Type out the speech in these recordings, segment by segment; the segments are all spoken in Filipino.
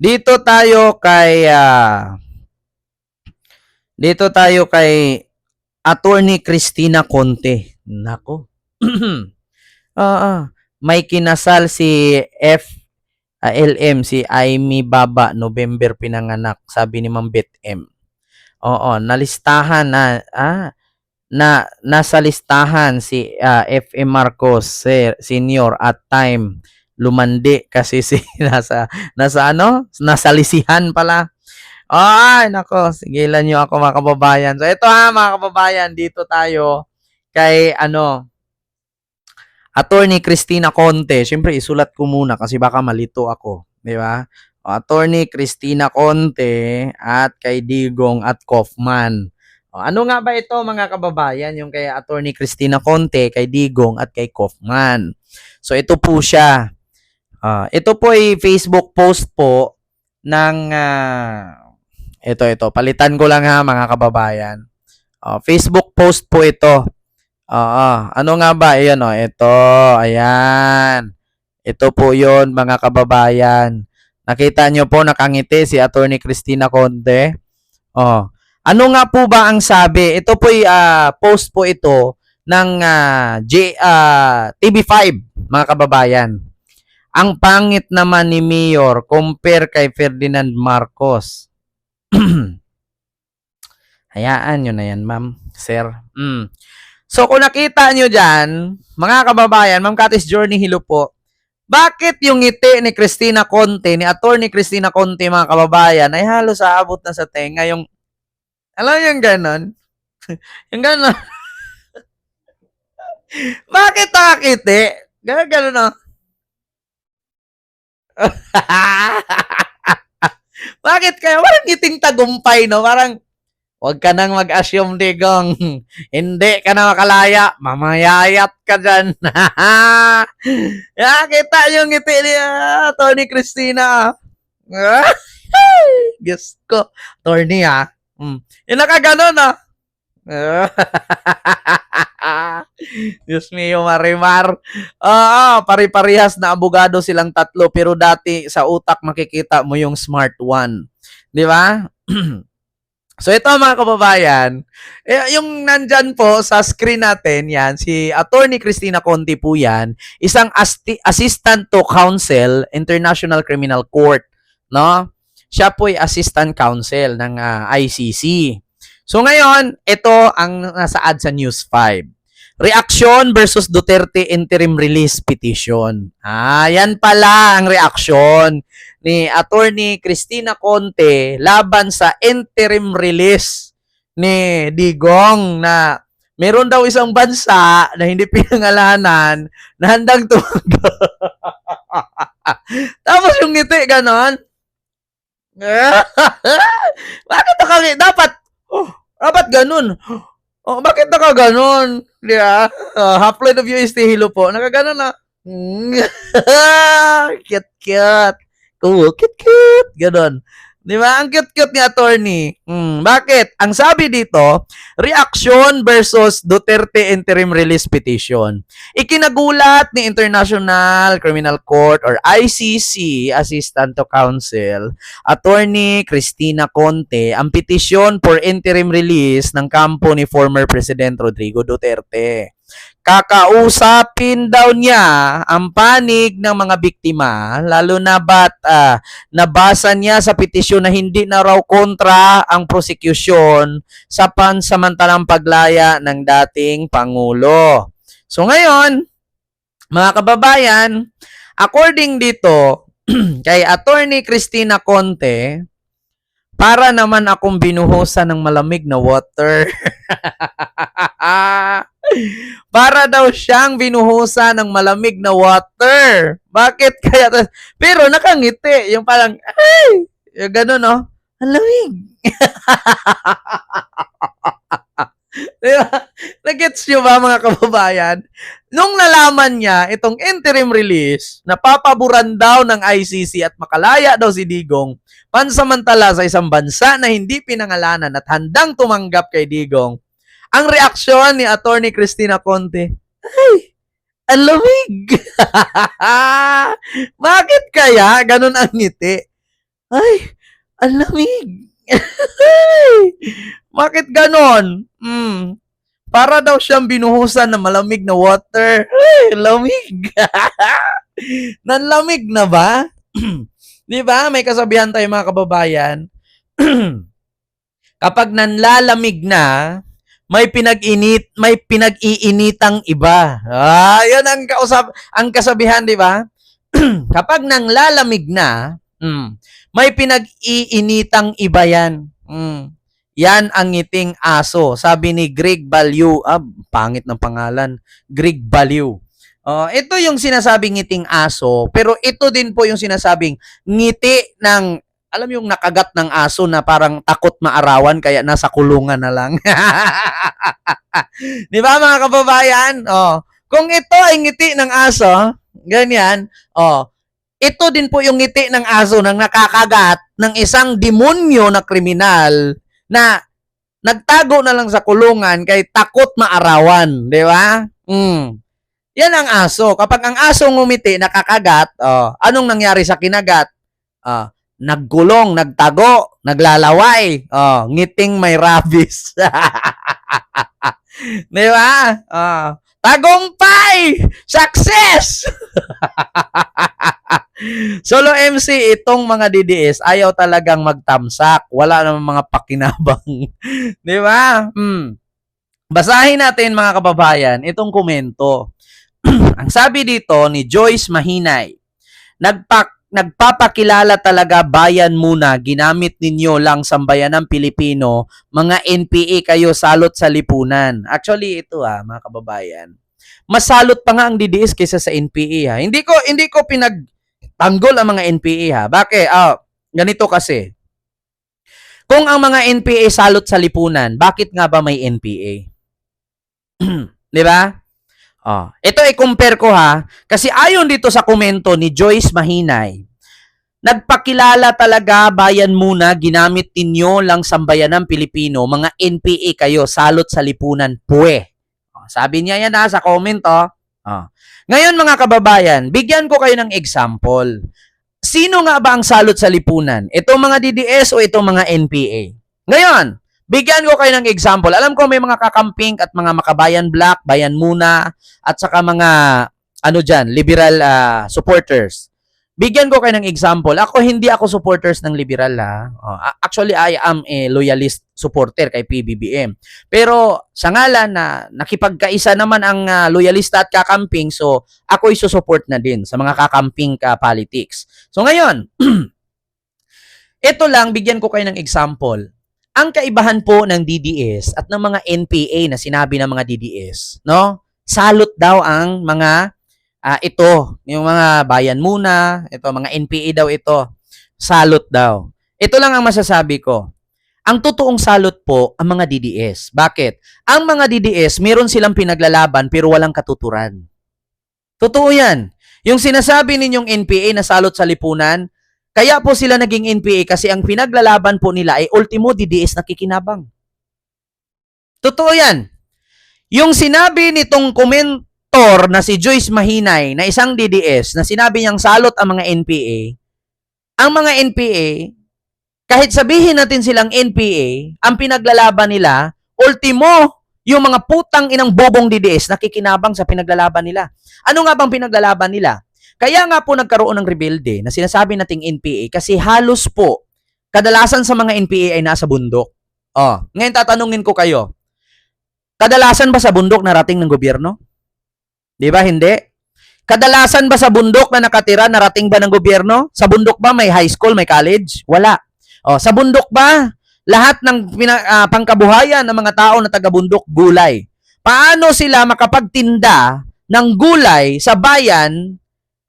Dito tayo kay ah, Dito tayo kay Attorney Christina Conte. Nako. Ah, ah. may kinasal si F ah, LM si Amy Baba November pinanganak sabi ni Ma'am Beth M. Oo, nalistahan na ah na nasa listahan si ah, FM Marcos senior at time lumandi kasi si nasa nasa ano? Nasa lisihan pala. Ay nako sigilan niyo ako mga kababayan. So ito ha mga kababayan dito tayo kay ano Attorney Christina Conte. Syempre isulat ko muna kasi baka malito ako di ba? O, Attorney Christina Conte at kay Digong at Kaufman. O, ano nga ba ito mga kababayan, yung kay Attorney Christina Conte, kay Digong at kay Kaufman. So ito po siya. Ah, ito po ay Facebook post po ng ah, ito ito, palitan ko lang ha mga kababayan. Ah, Facebook post po ito. Oo, ano nga ba? Ayan oh, ito, ayan. Ito po 'yon mga kababayan. Nakita nyo po nakangiti si Attorney Christina Conte. Oh, ano nga po ba ang sabi? Ito po ah, post po ito ng ah, J, ah, TV5, mga kababayan. Ang pangit naman ni Mayor compare kay Ferdinand Marcos. Hayaan nyo na yan, ma'am, sir. Mm. So, kung nakita nyo dyan, mga kababayan, Ma'am Katis Journey Hilo po, bakit yung ngiti ni Christina Conte, ni Attorney Christina Conte, mga kababayan, ay halos aabot na sa tenga yung alam mo yung ganon? yung ganon. Bakit nakakiti? Ganon, ganon, no? Bakit kaya? Parang ngiting tagumpay, no? Parang, huwag ka nang mag-assume, digong. Hindi ka na makalaya. Mamayayat ka dyan. ya, kita yung ngiti ni ah, Tony Christina. Guess ko. Tony, ah. Mm. Yung nakaganon, ah. Diyos mio, Marimar. Oo, pari-parihas na abogado silang tatlo pero dati sa utak makikita mo yung smart one. Di ba? so ito mga kababayan, eh, yung nandyan po sa screen natin, yan, si Attorney Christina Conti po yan, isang assistant to counsel, International Criminal Court, no? Siya po ay assistant counsel ng ah, ICC. So ngayon, ito ang nasa ad sa News 5. Reaction versus Duterte interim release petition. Ah, yan pala ang reaction ni Attorney Christina Conte laban sa interim release ni Digong na meron daw isang bansa na hindi pinangalanan na handang tumanggap. Tapos yung ngiti ganon. Bakit nakali? Dapat, oh, dapat ganun. Oh, bakit naka ganun? Di ba? Uh, half plate of UST hilo po. Nakaganon na. cute, cute. Cool, cute, cute. Ganon. Di ba? Ang cute-cute ni attorney. Hmm, bakit? Ang sabi dito, reaction versus Duterte interim release petition. Ikinagulat ni International Criminal Court or ICC Assistant to Counsel, Attorney Christina Conte, ang petisyon for interim release ng kampo ni former President Rodrigo Duterte. Kakausapin daw niya ang panig ng mga biktima, lalo na bat ah, nabasa niya sa petisyon na hindi na raw kontra ang prosecution sa pansamantalang paglaya ng dating Pangulo. So ngayon, mga kababayan, according dito kay Attorney Christina Conte, para naman akong binuhusan ng malamig na water. para daw siyang binuhusan ng malamig na water. Bakit kaya? Pero nakangiti. Yung parang, ay! Yung ganun, no? Ang lamig. diba? Nagets nyo ba mga kababayan? Nung nalaman niya itong interim release, napapaboran daw ng ICC at makalaya daw si Digong, pansamantala sa isang bansa na hindi pinangalanan at handang tumanggap kay Digong, ang reaksyon ni Attorney Christina Conte, ay, ang. Bakit kaya ganun ang ngiti? Ay, ang. Bakit ganon? Hmm. Para daw siyang binuhusan ng malamig na water. Ay, lamig. Nanlamig na ba? Di ba? May kasabihan tayo mga kababayan. Kapag nanlalamig na, may pinag-init, may pinag-iinitang iba. Ah, 'yan ang kausap, ang kasabihan, 'di ba? Kapag nanglalamig na, mm, may pinag-iinitang iba 'yan. Mm. Yan ang ngiting aso. Sabi ni Greg Baliw. Ah, pangit ng pangalan. Greg Baliw. Oh, ito yung sinasabing ngiting aso, pero ito din po yung sinasabing ngiti ng alam yung nakagat ng aso na parang takot maarawan kaya nasa kulungan na lang. 'Di ba mga kababayan? Oh, kung ito ay ngiti ng aso, ganyan, oh, ito din po yung ngiti ng aso nang nakakagat ng isang demonyo na kriminal na nagtago na lang sa kulungan kay takot maarawan, 'di ba? Mm. Yan ang aso. Kapag ang aso ngumiti, nakakagat, oh, anong nangyari sa kinagat? Ah, naggulong, nagtago, naglalaway. Oh, ngiting may rabies. Di ba? Oh, tagumpay! Success! Solo MC, itong mga DDS, ayaw talagang magtamsak. Wala namang mga pakinabang. Di ba? Hmm. Basahin natin mga kababayan, itong komento. Ang sabi dito ni Joyce Mahinay, nagpak nagpapakilala talaga bayan muna, ginamit ninyo lang sambayan ng Pilipino, mga NPA kayo salot sa lipunan. Actually, ito ah, mga kababayan. Mas salot pa nga ang DDS kaysa sa NPA ha. Hindi ko hindi ko pinagtanggol ang mga NPA ha. Bakit? Ah, ganito kasi. Kung ang mga NPA salot sa lipunan, bakit nga ba may NPA? 'Di ba? Oh, ito i-compare ko ha kasi ayon dito sa komento ni Joyce Mahinay. Nagpakilala talaga bayan muna ginamit ninyo lang sambayan ng Pilipino mga NPA kayo salot sa lipunan puwe. Oh, sabi niya yan ha sa comment oh. oh. Ngayon mga kababayan, bigyan ko kayo ng example. Sino nga ba ang salot sa lipunan? Itong mga DDS o itong mga NPA? Ngayon, Bigyan ko kayo ng example. Alam ko may mga kakamping at mga makabayan black, bayan muna, at saka mga ano dyan, liberal uh, supporters. Bigyan ko kayo ng example. Ako, hindi ako supporters ng liberal ha. Oh, actually, I am a loyalist supporter kay PBBM. Pero sa ngalan na nakipagkaisa naman ang uh, loyalista at kakamping, so ako isusupport na din sa mga kakamping ka politics. So ngayon, ito lang, bigyan ko kayo ng example ang kaibahan po ng DDS at ng mga NPA na sinabi ng mga DDS, no? Salot daw ang mga uh, ito, yung mga bayan muna, ito mga NPA daw ito. Salot daw. Ito lang ang masasabi ko. Ang totoong salot po ang mga DDS. Bakit? Ang mga DDS, meron silang pinaglalaban pero walang katuturan. Totoo yan. Yung sinasabi ninyong NPA na salot sa lipunan, kaya po sila naging NPA kasi ang pinaglalaban po nila ay ultimo DDS na kikinabang. Totoo yan. Yung sinabi nitong komentor na si Joyce Mahinay na isang DDS na sinabi niyang salot ang mga NPA, ang mga NPA, kahit sabihin natin silang NPA, ang pinaglalaban nila, ultimo, yung mga putang inang bobong DDS na kikinabang sa pinaglalaban nila. Ano nga bang pinaglalaban nila? Kaya nga po nagkaroon ng rebelde na sinasabi nating NPA kasi halos po kadalasan sa mga NPA ay nasa bundok. Oh, ngayon tatanungin ko kayo. Kadalasan ba sa bundok narating ng gobyerno? 'Di ba hindi? Kadalasan ba sa bundok na nakatira narating ba ng gobyerno? Sa bundok ba may high school, may college? Wala. Oh, sa bundok ba lahat ng uh, pangkabuhayan ng mga tao na taga-bundok gulay? Paano sila makapagtinda ng gulay sa bayan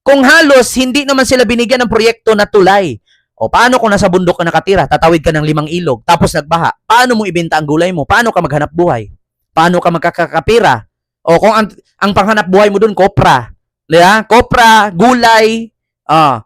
kung halos hindi naman sila binigyan ng proyekto na tulay. O paano kung nasa bundok ka nakatira, tatawid ka ng limang ilog, tapos nagbaha, paano mo ibenta ang gulay mo? Paano ka maghanap buhay? Paano ka magkakapira? O kung ang, ang panghanap buhay mo doon, kopra. Yeah? Kopra, gulay, uh,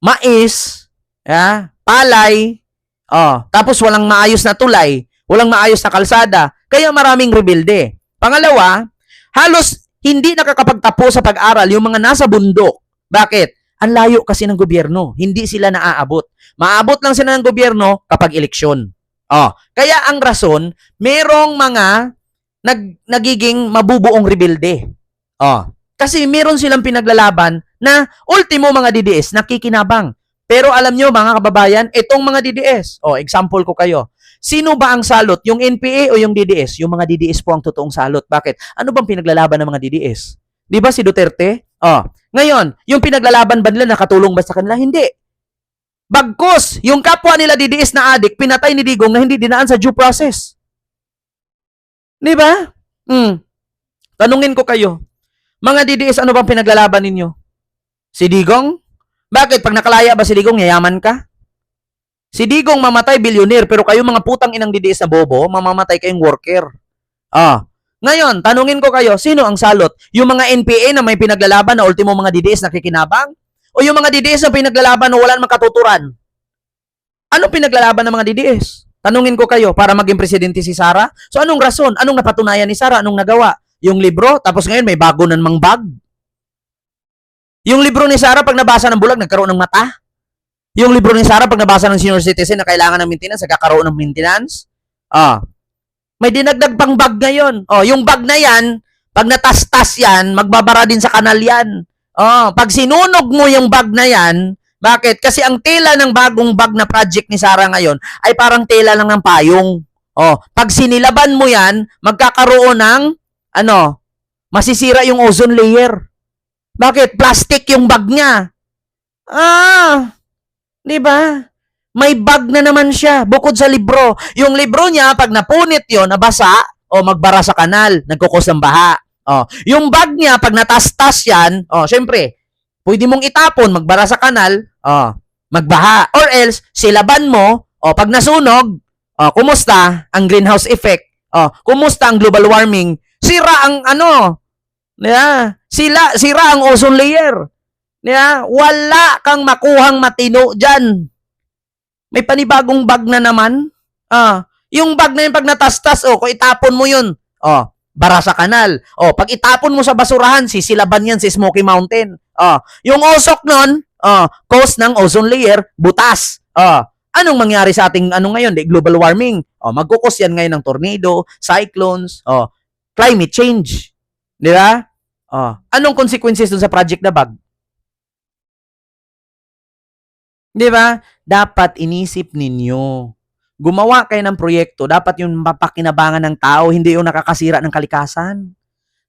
mais, yeah? palay, uh, tapos walang maayos na tulay, walang maayos na kalsada, kaya maraming rebelde. Pangalawa, halos hindi nakakapagtapos sa pag-aral yung mga nasa bundok bakit? Ang layo kasi ng gobyerno. Hindi sila naaabot. Maabot lang sila ng gobyerno kapag eleksyon. Oh, kaya ang rason, merong mga nag, nagiging mabubuong rebelde. Oh, kasi meron silang pinaglalaban na ultimo mga DDS nakikinabang. Pero alam nyo mga kababayan, itong mga DDS, oh, example ko kayo. Sino ba ang salot? Yung NPA o yung DDS? Yung mga DDS po ang totoong salot. Bakit? Ano bang pinaglalaban ng mga DDS? Di ba si Duterte? Oh, ngayon, yung pinaglalaban ba nila nakatulong ba sa kanila? Hindi. Bagkus, yung kapwa nila DDS na adik, pinatay ni Digong na hindi dinaan sa due process. Di ba? Hmm. Tanungin ko kayo, mga DDS, ano bang pinaglalaban ninyo? Si Digong? Bakit? Pag nakalaya ba si Digong, yayaman ka? Si Digong mamatay bilyonir, pero kayo mga putang inang DDS na bobo, mamamatay kayong worker. Ah. Ngayon, tanungin ko kayo, sino ang salot? Yung mga NPA na may pinaglalaban na ultimo mga DDS na kikinabang? O yung mga DDS na pinaglalaban na wala namang katuturan? Ano pinaglalaban ng mga DDS? Tanungin ko kayo, para maging presidente si Sara? So anong rason? Anong napatunayan ni Sara? Anong nagawa? Yung libro, tapos ngayon may bago na namang bag. Yung libro ni Sara, pag nabasa ng bulag, nagkaroon ng mata. Yung libro ni Sara, pag nabasa ng senior citizen na kailangan ng maintenance, nagkakaroon ng maintenance. Ah. May dinagdag pang bag ngayon. Oh, yung bag na yan, pag natastas yan, magbabara din sa kanal yan. Oh, pag sinunog mo yung bag na yan, bakit? Kasi ang tela ng bagong bag na project ni Sara ngayon ay parang tela lang ng payong. Oh, pag sinilaban mo yan, magkakaroon ng ano, masisira yung ozone layer. Bakit? Plastic yung bag niya. Ah, 'di ba? May bag na naman siya bukod sa libro. Yung libro niya pag napunit 'yon, nabasa o magbara sa kanal, nagkukos ng baha. Oh, yung bag niya pag natastas 'yan, oh, syempre, pwede mong itapon, magbara sa kanal, oh, magbaha. Or else silaban mo, oh, pag nasunog, oh, kumusta ang greenhouse effect? Oh, kumusta ang global warming? Sira ang ano? Yeah, sila sira ang ozone layer. Yeah, wala kang makuhang matino diyan. May panibagong bag na naman. Ah, yung bag na yun pag natastas, oh, kung itapon mo yun, oh, bara sa kanal. Oh, pag itapon mo sa basurahan, sisilaban yan si Smoky Mountain. Oh, yung osok nun, oh, cause ng ozone layer, butas. Oh, anong mangyari sa ating ano ngayon, di global warming? Oh, magkukos yan ngayon ng tornado, cyclones, oh, climate change. Di ba? Oh, anong consequences dun sa project na bag? Di ba? Dapat inisip ninyo. Gumawa kayo ng proyekto, dapat yung mapakinabangan ng tao, hindi yung nakakasira ng kalikasan.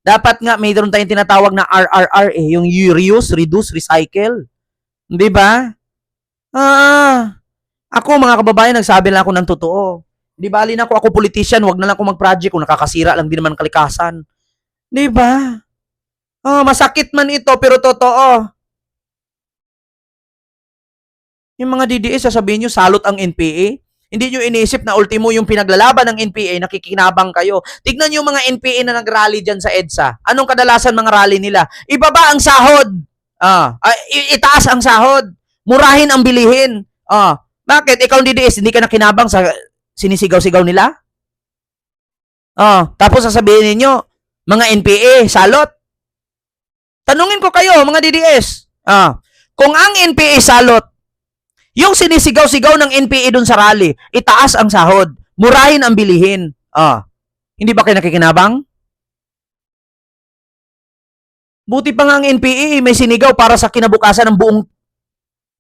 Dapat nga mayroon tayong tinatawag na RRR eh, yung reuse, reduce, recycle. Di ba? Ah, ako mga kababayan, nagsabi lang ako ng totoo. Di bali na ako, ako politician, wag na lang ako mag-project kung nakakasira lang din naman kalikasan. Di ba? Oh, masakit man ito, pero totoo. Yung mga DDS, sasabihin nyo, salot ang NPA. Hindi nyo iniisip na ultimo yung pinaglalaban ng NPA, nakikinabang kayo. Tignan nyo mga NPA na nag-rally dyan sa EDSA. Anong kadalasan mga rally nila? Ibaba ang sahod. Ah, itaas ang sahod. Murahin ang bilihin. Ah, bakit? Ikaw DDS, hindi ka nakinabang sa sinisigaw-sigaw nila? Ah, tapos sasabihin ninyo, mga NPA, salot. Tanungin ko kayo, mga DDS. Ah, kung ang NPA salot, yung sinisigaw-sigaw ng NPA dun sa rally, itaas ang sahod, murahin ang bilihin. Ah, hindi ba kayo nakikinabang? Buti pa nga ang NPA eh, may sinigaw para sa kinabukasan ng buong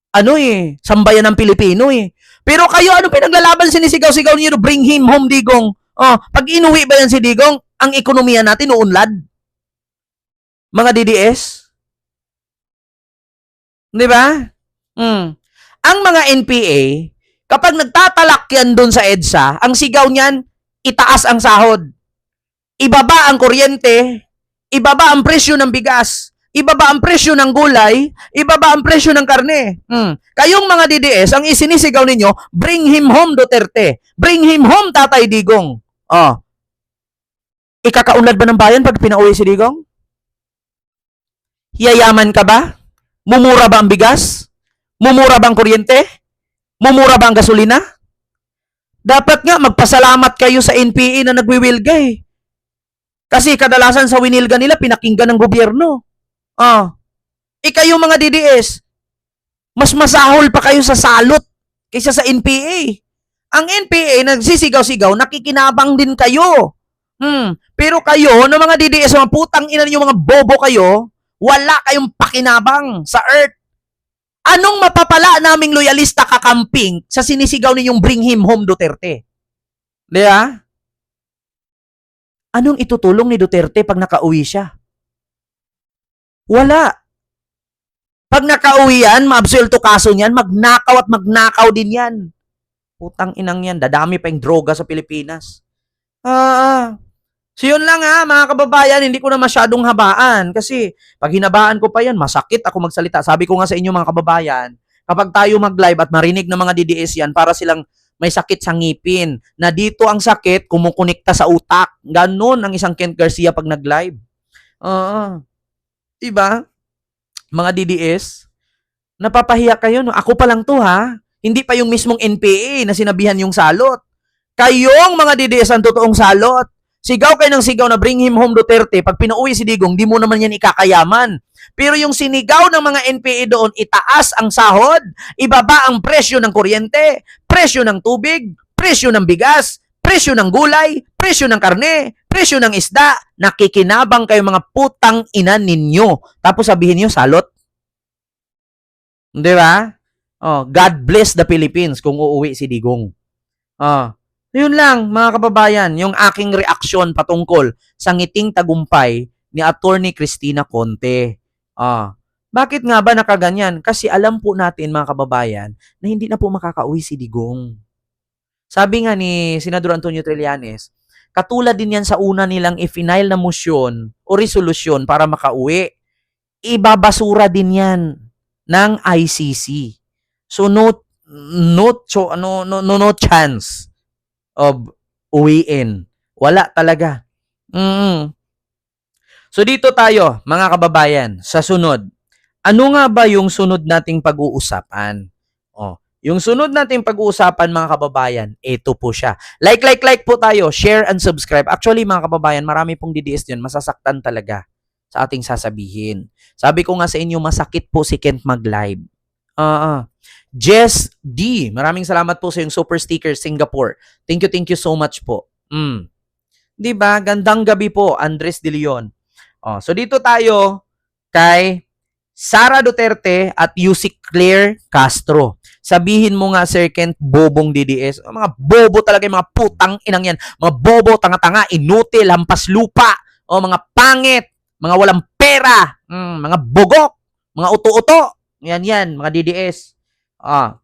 ano eh, sambayan ng Pilipino eh. Pero kayo, ano pinaglalaban sinisigaw-sigaw niyo? Bring him home, Digong. Oh, pag inuwi ba yan si Digong, ang ekonomiya natin uunlad. Mga DDS. Di ba? Hmm. Ang mga NPA, kapag nagtatalak yan doon sa EDSA, ang sigaw niyan, itaas ang sahod. Ibaba ang kuryente, ibaba ang presyo ng bigas, ibaba ang presyo ng gulay, ibaba ang presyo ng karne. Hmm. Kayong mga DDS, ang isinisigaw ninyo, bring him home Duterte. Bring him home Tatay Digong. Oh. Ikakaunlad ba ng bayan pag pinauwi si Digong? Yayaman ka ba? Mumura ba ang bigas? Mumura ba ang kuryente? Mumura ba ang gasolina? Dapat nga magpasalamat kayo sa NPA na nagwiwilga eh. Kasi kadalasan sa winilga nila pinakinggan ng gobyerno. Ah. Eh kayo mga DDS, Mas masahol pa kayo sa salot kaysa sa NPA. Ang NPA, nagsisigaw-sigaw, nakikinabang din kayo. Hmm. Pero kayo, na mga DDS, mga putang ina yung mga bobo kayo, wala kayong pakinabang sa earth. Anong mapapala naming loyalista kakamping sa sinisigaw ninyong bring him home Duterte? Di ba? Anong itutulong ni Duterte pag nakauwi siya? Wala. Pag nakauwi yan, maabsuelto kaso niyan, magnakaw at magnakaw din yan. Putang inang yan, dadami pa yung droga sa Pilipinas. Ah, So yun lang ha, mga kababayan, hindi ko na masyadong habaan kasi pag hinabaan ko pa yan, masakit ako magsalita. Sabi ko nga sa inyo mga kababayan, kapag tayo mag-live at marinig ng mga DDS yan, para silang may sakit sa ngipin, na dito ang sakit, kumukonekta sa utak. Ganon ang isang Kent Garcia pag nag-live. Oo. diba? Mga DDS, napapahiya kayo, no? Ako pa lang to, ha? Hindi pa yung mismong NPA na sinabihan yung salot. Kayong mga DDS ang totoong salot. Sigaw kayo ng sigaw na bring him home Duterte. Pag pinauwi si Digong, di mo naman yan ikakayaman. Pero yung sinigaw ng mga NPA doon, itaas ang sahod, ibaba ang presyo ng kuryente, presyo ng tubig, presyo ng bigas, presyo ng gulay, presyo ng karne, presyo ng isda, nakikinabang kayo mga putang ina ninyo. Tapos sabihin niyo, salot. Di ba? Oh, God bless the Philippines kung uuwi si Digong. Oh, yun lang, mga kababayan, yung aking reaksyon patungkol sa ngiting tagumpay ni Attorney Cristina Conte. Ah, bakit nga ba nakaganyan? Kasi alam po natin, mga kababayan, na hindi na po makakauwi si Digong. Sabi nga ni Senador Antonio Trillanes, katulad din yan sa una nilang i-final na motion o resolusyon para makauwi. Ibabasura din yan ng ICC. So no no so, ano no, no no chance of uwiin. Wala talaga. Mm. So dito tayo, mga kababayan, sa sunod. Ano nga ba yung sunod nating pag-uusapan? Oh, yung sunod nating pag-uusapan mga kababayan, ito po siya. Like, like, like po tayo. Share and subscribe. Actually, mga kababayan, marami pong DDS yun. Masasaktan talaga sa ating sasabihin. Sabi ko nga sa inyo, masakit po si Kent mag-live. Ah, uh, Jess D. Maraming salamat po sa yung super sticker Singapore. Thank you, thank you so much po. Mm. 'Di ba? Gandang gabi po, Andres De Leon. Oh, so dito tayo kay Sara Duterte at Yusik Claire Castro. Sabihin mo nga, Sir Kent, bobong DDS. Oh, mga bobo talaga yung mga putang inang yan. Mga bobo, tanga-tanga, inutil, hampas lupa. O mga pangit, mga walang pera, mm, mga bugok, mga uto-uto. Yan yan, mga DDS. Ah,